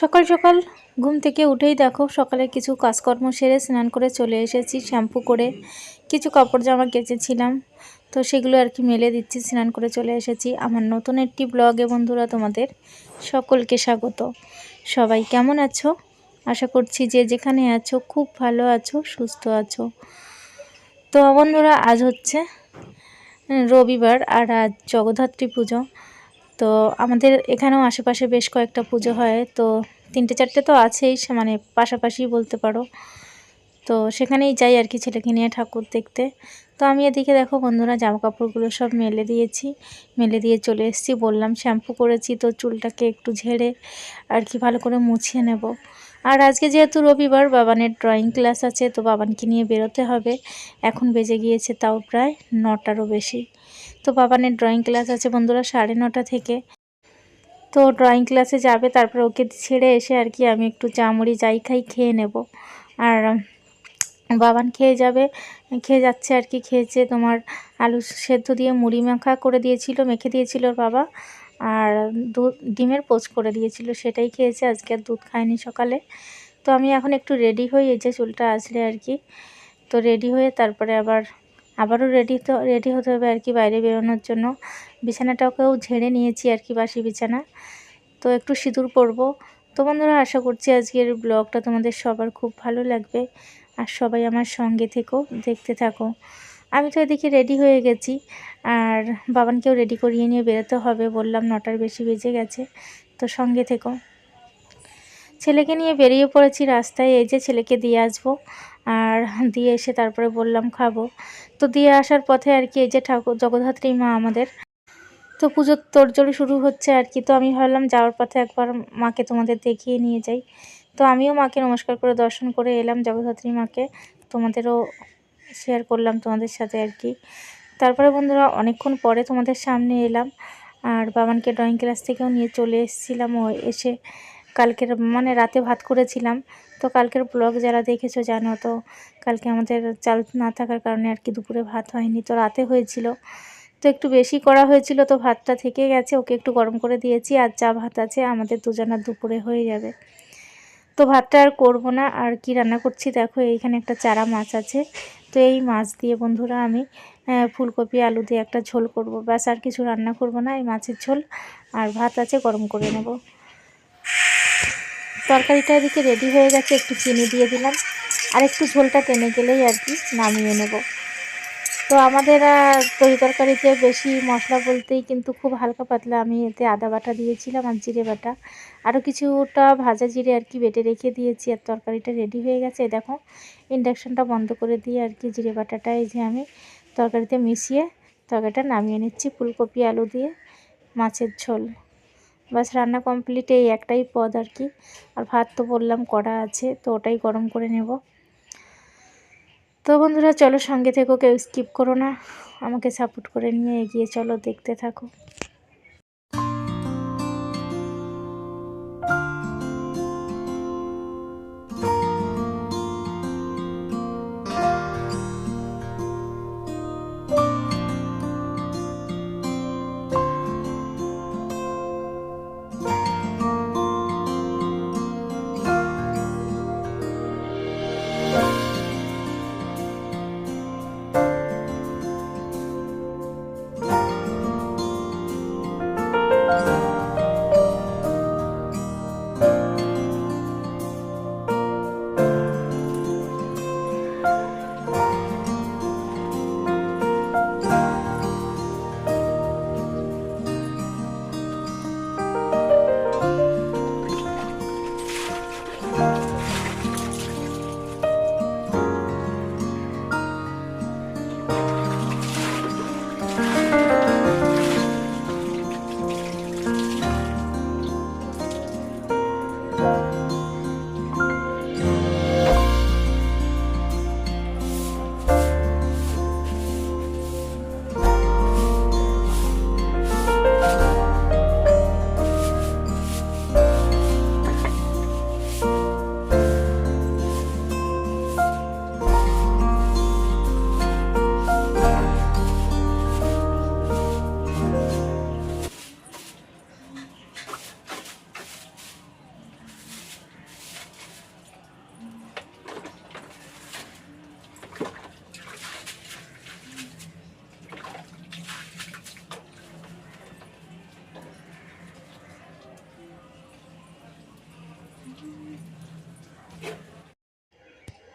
সকাল সকাল ঘুম থেকে উঠেই দেখো সকালে কিছু কাজকর্ম সেরে স্নান করে চলে এসেছি, শ্যাম্পু করে কিছু কাপড় জামা কেচেছিলাম। তো সেগুলো আর কি মেলে দিচ্ছি, স্নান করে চলে এসেছি। আমার নতুন একটি ব্লগে বন্ধুরা তোমাদের সকলকে স্বাগত। সবাই কেমন আছো? আশা করছি যে যেখানে আছো খুব ভালো আছো, সুস্থ আছো। তো বন্ধুরা, আজ হচ্ছে রবিবার আর আজ জগদ্ধাত্রী পুজো। তো আমাদের এখানেও আশেপাশে বেশ কয়েকটা পুজো হয়, তো তিনটে চারটে তো আছেই মানে পাশাপাশি বলতে পারো। তো সেখানেই যাই আর কি ছেলেকে নিয়ে ঠাকুর দেখতে। তো আমি এদিকে দেখো বন্ধুরা জামা কাপড়গুলো সব মেলে দিয়েছি, মেলে দিয়ে চলে এসেছি, বললাম শ্যাম্পু করেছি তো চুলটাকে একটু ঝেড়ে আর কি ভালো করে মুছিয়ে নেব। আর আজকে যেহেতু রবিবার, বাবানের ড্রয়িং ক্লাস আছে, তো বাবানকে নিয়ে বেরোতে হবে। এখন বেজে গিয়েছে তাও প্রায় নটারও বেশি। তো বাবানের ড্রয়িং ক্লাস আছে বন্ধুরা সাড়ে নটা থেকে। তো ড্রয়িং ক্লাসে যাবে, তারপর ওকে ছেড়ে এসে আর কি আমি একটু চামড়ি যাই খাই খেয়ে নেব। আর বাবান খেয়ে যাবে, খেয়ে যাচ্ছে আর কি, খেয়েছে তোমার আলু সেদ্ধ দিয়ে মুড়ি মাখা করে দিয়েছিল, মেখে দিয়েছিল বাবা। আর দুধ, ডিমের পোচ করে দিয়েছিল, সেটাই খেয়েছে, আজকে আর দুধ খায়নি সকালে। তো আমি এখন একটু রেডি হই, এই যে চুলটা আসলে আর কি। তো রেডি হয়ে তারপরে আবার, আবারও রেডি তো রেডি হতে হবে আর কি বাইরে বেরোনোর জন্য। বিছানাটাকেও ঝেড়ে নিয়েছি আর কি বাসি বিছানা। তো একটু সিঁদুর পরবো। তো বন্ধুরা, আশা করছি আজকের ব্লগটা তোমাদের সবার খুব ভালো লাগবে। আর সবাই আমার সঙ্গে থেকেও দেখতে থাকো। আমি তো এদিকে রেডি হয়ে গেছি। আর বাবানকেও রেডি করিয়ে নিয়ে বেরোতে হবে, বললাম নটার বেশি বেজে গেছে, তো সঙ্গে থেকো। ছেলেকে নিয়ে বেরিয়ে পড়েছি রাস্তায়, এই যে ছেলেকে দিয়ে আসব। আর দিয়ে এসে তারপরে বললাম খাব। তো দিয়ে আসার পথে আর কি এই যে ঠাকুর, জগদ্ধাত্রী মা আমাদের। তো পুজোর তোড়জোড়ি শুরু হচ্ছে আর কি। তো আমি ভাবলাম যাওয়ার পথে একবার মাকে তোমাদের দেখিয়ে নিয়ে যাই। তো আমিও মাকে নমস্কার করে দর্শন করে এলাম জগদ্ধাত্রী মাকে। তোমাদেরও শেয়ার করলাম তোমাদের সাথে আর কি। তারপরে বন্ধুরা, অনেকক্ষণ পরে তোমাদের সামনে এলাম। আর বাবানকে ড্রয়িং ক্লাস থেকেও নিয়ে চলে এসেছিলাম। ও এসে কালকের মানে রাতে ভাত করেছিলাম। তো কালকের ব্লগ যারা দেখেছ জানো তো, কালকে আমাদের চাল না থাকার কারণে আর কি দুপুরে ভাত হয়নি। তো রাতে হয়েছিল। তো একটু বেশি করা হয়েছিল তো ভাতটা থেকে গেছে। ওকে একটু গরম করে দিয়েছি। আর যা ভাত আছে আমাদের দুজনের দুপুরে হয়ে যাবে। তো ভাতটা আর করব না। আর কি রান্না করছি দেখো, এইখানে একটা চারা মাছ আছে। তো এই মাছ দিয়ে বন্ধুরা আমি ফুলকপি, আলু দিয়ে একটা ঝোল করব। ব্যাস, আর কিছু রান্না করব না, এই মাছের ঝোল। আর ভাত আছে, গরম করে নেব। তরকারিটা এদিকে রেডি হয়ে গেছে, একটু চিনি দিয়ে দিলাম। আর একটু ঝোলটা টেনে গেলেই আর কি নামিয়ে নেব। তো আমাদের তরি তরকারিতে বেশি মশলা বলতেই কিন্তু খুব হালকা পাতলা আমি এতে আদা বাটা দিয়েছিলাম আর জিরে বাটা। আরও কিছুটা ভাজা জিরে আর কি বেটে রেখে দিয়েছি আর তরকারিটা রেডি হয়ে গেছে। দেখো ইন্ডাকশানটা বন্ধ করে দিয়ে আর কি জিরে বাটাটা এই যে আমি তরকারিতে মিশিয়ে তরকারিটা নামিয়ে নিচ্ছি ফুলকপি, আলু দিয়ে, মাছের ঝোল। বাস রান্না কমপ্লিট এই একটাই পদ আর কি। আর ভাত তো বললাম কড়া আছে, তো ওটাই গরম করে নেব। তো বন্ধুরা, চলো সঙ্গে থেকো কেউ স্কিপ করো না। আমাকে সাপোর্ট করে নিয়ে এগিয়ে চলো, দেখতে থাকো।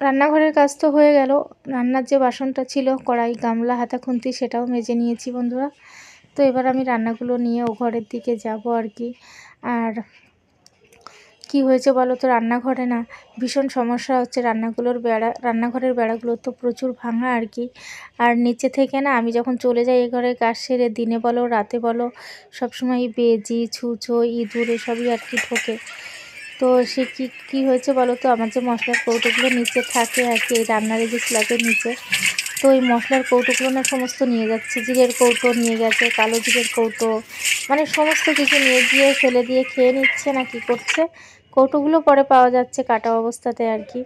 রান্নাঘরের কাজ তো হয়ে গেল। রান্নার যে বাসনটা ছিল, কড়াই, গামলা হাতা খুন্তি সেটাও মেজে নিয়েছি বন্ধুরা। তো এবার আমি রান্নাগুলো নিয়ে ও ঘরের দিকে যাব আর কি। আর কি হয়েছে বলো তো, রান্নাঘরে না ভীষণ সমস্যা হচ্ছে। রান্নাগুলোর বেড়া, রান্নাঘরের বেড়াগুলো তো প্রচুর ভাঙা আর কি। আর নিচে থেকে না আমি যখন চলে যাই এ ঘরে কাজ সেরে, দিনে বলো, রাতে বলো, সবসময় বেজি, ছুঁচো, ইঁদুর এসবই আর কি ঢোকে। তো সে কী কী হয়েছে বলো তো? আমার যে মশলার কৌটোগুলো নিচে থাকে আর কি, এই রান্নার যে স্ল্যাবের নিচে, তো এই মশলার কৌটোগুলো না সমস্ত নিয়ে যাচ্ছে। জিরের কৌটো নিয়ে গেছে, কালো জিরের কৌটো মানে সমস্ত কিছু নিয়ে গিয়ে ফেলে দিয়ে খেয়ে নিচ্ছে না কি করছে। কৌটোগুলো পরে পাওয়া যাচ্ছে কাটা অবস্থাতে আর কি।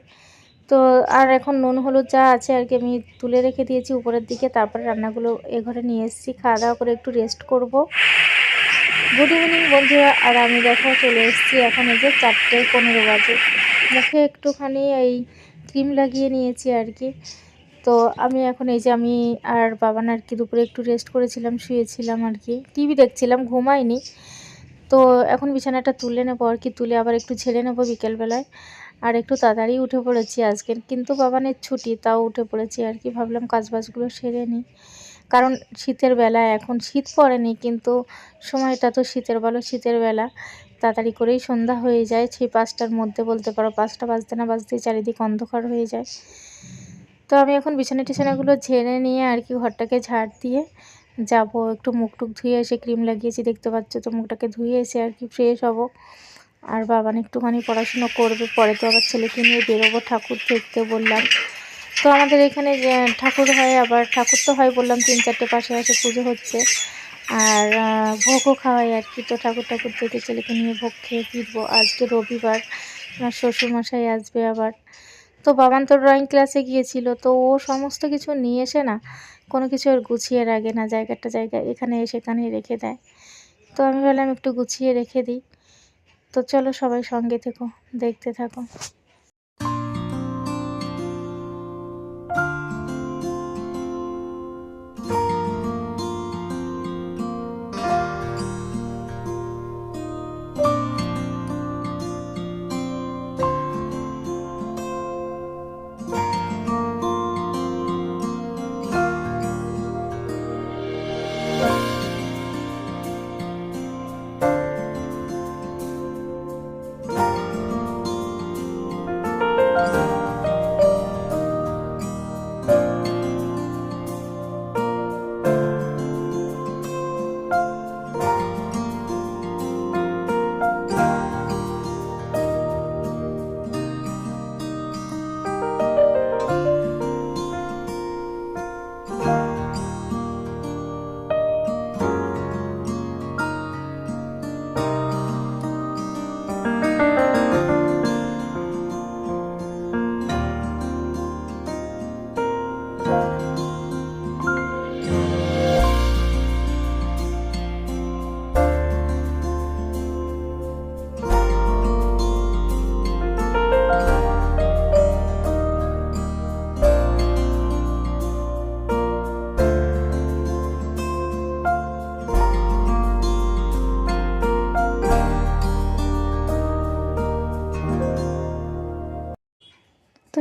তো আর এখন নুন, হলুদ যা আছে আর কি আমি তুলে রেখে দিয়েছি উপরের দিকে। তারপরে রান্নাগুলো এ ঘরে নিয়ে এসেছি। খাওয়া দাওয়া করে একটু রেস্ট করব। গুড ইভিনিং বন্ধুরা। আর আমি দেখো, চলে এসেছি এখন এই যে চারটে পনেরো বাজে। মুখে একটুখানি এই ক্রিম লাগিয়ে নিয়েছি আর কি। তো আমি এখন এই যে আমি আর বাবান আর কি দুপুরে একটু রেস্ট করেছিলাম, শুয়েছিলাম আর কি। টিভি দেখছিলাম ঘুমাইনি তো এখন বিছানাটা তুলে নেব আর কি। তুলে আবার একটু ঝেড়ে নেব বিকেলবেলায়। আর একটু তাড়াতাড়ি উঠে পড়েছি আজকে। কিন্তু বাবানের ছুটি, তাও উঠে পড়েছি আর কি। ভাবলাম কাজবাজগুলো সেরে নিই। কারণ শীতের বেলা, এখন শীত পড়েনি কিন্তু সময়টা তো শীতের বলো, শীতের বেলা। তাড়াতাড়ি করেই সন্ধ্যা হয়ে যায়, সেই পাঁচটার মধ্যে বলতে পারো পাঁচটা বাজতে না বাজতেই চারিদিক অন্ধকার হয়ে যায়। তো আমি এখন বিছানা টিছানাগুলো ঝেড়ে নিয়ে আর কি ঘরটাকে ঝাড় দিয়ে যাব, একটু মুখ টুক ধুয়ে এসে ক্রিম লাগিয়েছি, দেখতে পাচ্ছ তো মুখটাকে ধুয়ে এসে আর কি ফ্রেশ হব। আর বাবান একটুখানি পড়াশুনো করবে, পরে তো আবার ছেলেকে নিয়ে বেরোবো ঠাকুর দেখতে বললাম। তো আমাদের এখানে ঠাকুর হয়, আবার ঠাকুর তো হয় বললাম, তিন চারটে পাশে আসে পুজো হচ্ছে। আর ভোগও খাওয়াই আর কি। তো ঠাকুর ঠাকুর দেখে ছেলেকে নিয়ে ভোগ খেয়ে ফিরবো। আজকে রবিবার, আমার শ্বশুরমশাই আসবে আবার। তো বাবান তো ড্রয়িং ক্লাসে গিয়েছিল, তো ও সমস্ত কিছু নিয়ে এসে না, কোনো কিছু আর গুছিয়ে রাখে না, জায়গাটা জায়গায় এখানে সেখানে রেখে দেয়। তো আমি ভাবলাম একটু গুছিয়ে রেখে দিই। তো চলো সবাই সঙ্গে থেকো, দেখতে থাকো।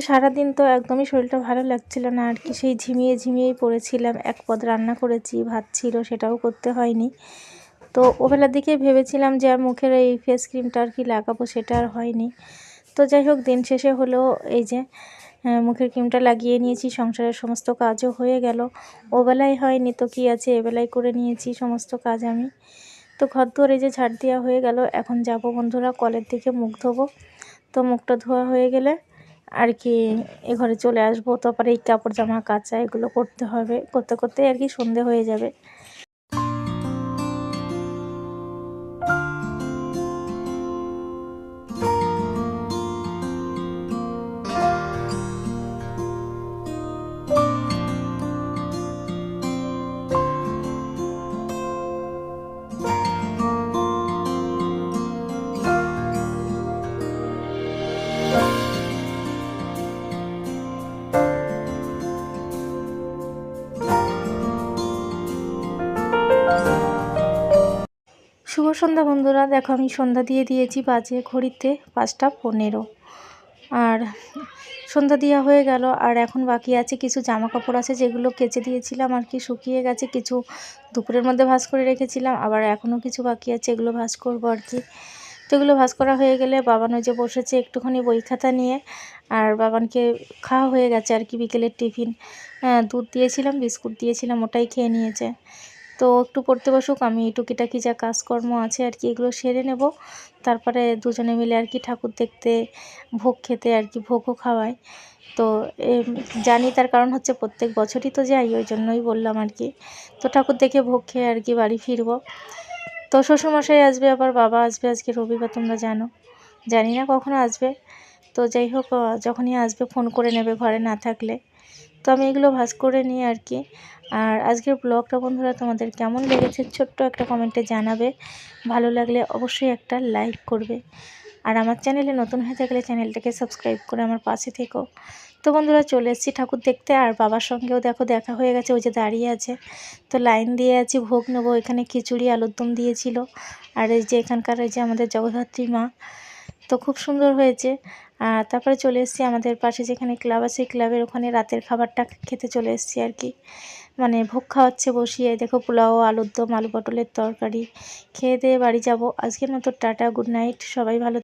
সারাদিন তো একদমই শরীরটা ভালো লাগছিল না, আর কি সেই ঝিমিয়ে ঝিমিয়েই পড়েছিলাম। এক পদ রান্না করেছি, ভাত ছিল, সেটাও করতে হয়নি। তো ওবেলার দিকে ভেবেছিলাম যে আর মুখের এই ফেস ক্রিমটা আর কি লাগাবো, সেটা আর হয়নি। তো যাই হোক, দিন শেষে হলেও এই যে মুখের ক্রিমটা লাগিয়ে নিয়েছি, সংসারের সমস্ত কাজও হয়ে গেল। ওবেলায় হয়নি তো কি আছে এবেলায় করে নিয়েছি সমস্ত কাজ আমি। তো ঘর এই যে ঝাড় দেওয়া হয়ে গেল, এখন যাব বন্ধুরা কলের দিকে মুখ ধোবো। তো মুখটা ধোয়া হয়ে গেলে আর কি, এ ঘরে চলে আসব। তারপরে এই কাপড় জামা, কাচা এগুলো করতে হবে। করতে করতে আর কি সন্ধে হয়ে যাবে। সন্ধ্যা বন্ধুরা, দেখো আমি সন্ধ্যা দিয়ে দিয়েছি বাজে ঘড়িতে পাঁচটা পনেরো। আর সন্ধ্যা দেওয়া হয়ে গেল, আর এখন বাকি আছে কিছু জামা কাপড় আছে যেগুলো কেচে দিয়েছিলাম আর কি, শুকিয়ে গেছে, কিছু দুপুরের মধ্যে ভাঁজ করে রেখেছিলাম, আবার এখনও কিছু বাকি আছে, এগুলো ভাঁজ করব আর কি। তো এগুলো ভাঁজ করা হয়ে গেলে বাবান ওই যে বসেছে একটুখানি বই খাতা নিয়ে, আর বাবানকে খাওয়া হয়ে গেছে আর কি বিকেলের টিফিন। দুধ দিয়েছিলাম, বিস্কুট দিয়েছিলাম, ওটাই খেয়ে নিয়েছে। তো একটু পড়তে বসুক, আমি টুকিটাকি যা কাজকর্ম আছে আর কি এগুলো সেরে নেব। তারপরে দুজনে মিলে আর কি ঠাকুর দেখতে, ভোগ খেতে আর কি ভোগও খাওয়াই। তো জানি তার কারণ হচ্ছে প্রত্যেক বছরই তো যাই, ওই জন্যই বললাম আর কি। তো ঠাকুর দেখে ভোগ খেয়ে আর কি বাড়ি ফিরবো। তো শ্বশুরমশাই আসবে, আবার বাবা আসবে আজকে রবিবার, তোমরা জানো। জানি না কখন আসবে। তো যাই হোক যখনই আসবে, ফোন করে নেবে ঘরে না থাকলে। তো আমি এগুলো ভাজ করে নিই আর কি। আর আজকের ব্লগটা বন্ধুরা তোমাদের কেমন লেগেছে ছোট্ট একটা কমেন্টে জানাবে। ভালো লাগলে অবশ্যই একটা লাইক করবে। আর আমার চ্যানেলে নতুন হয়ে থাকলে চ্যানেলটাকে সাবস্ক্রাইব করে আমার পাশে থেকো। তো বন্ধুরা চলে এসেছি ঠাকুর দেখতে আর বাবার সঙ্গেও দেখো দেখা হয়ে গেছে, ওই যে দাঁড়িয়ে আছে। তো লাইন দিয়ে আছি, ভোগ নেব। এখানে খিচুড়ি, আলুর দম দিয়েছিল। আর এই যে এখানকার এই যে আমাদের জগদ্ধাত্রী মা, তো খুব সুন্দর হয়েছে। আর তারপরে চলে এসেছি আমাদের পাশে যেখানে ক্লাব আছে, ক্লাবের ওখানে রাতের খাবারটা খেতে চলে এসেছি আর কি। মানে ভোগ খাওয়াচ্ছে বসিয়ে, দেখো পোলাও, আলুর দম, আলু পটলের তরকারি, খেয়ে দিয়ে বাড়ি যাব। আজকের মতো টাটা গুড নাইট সবাই ভালো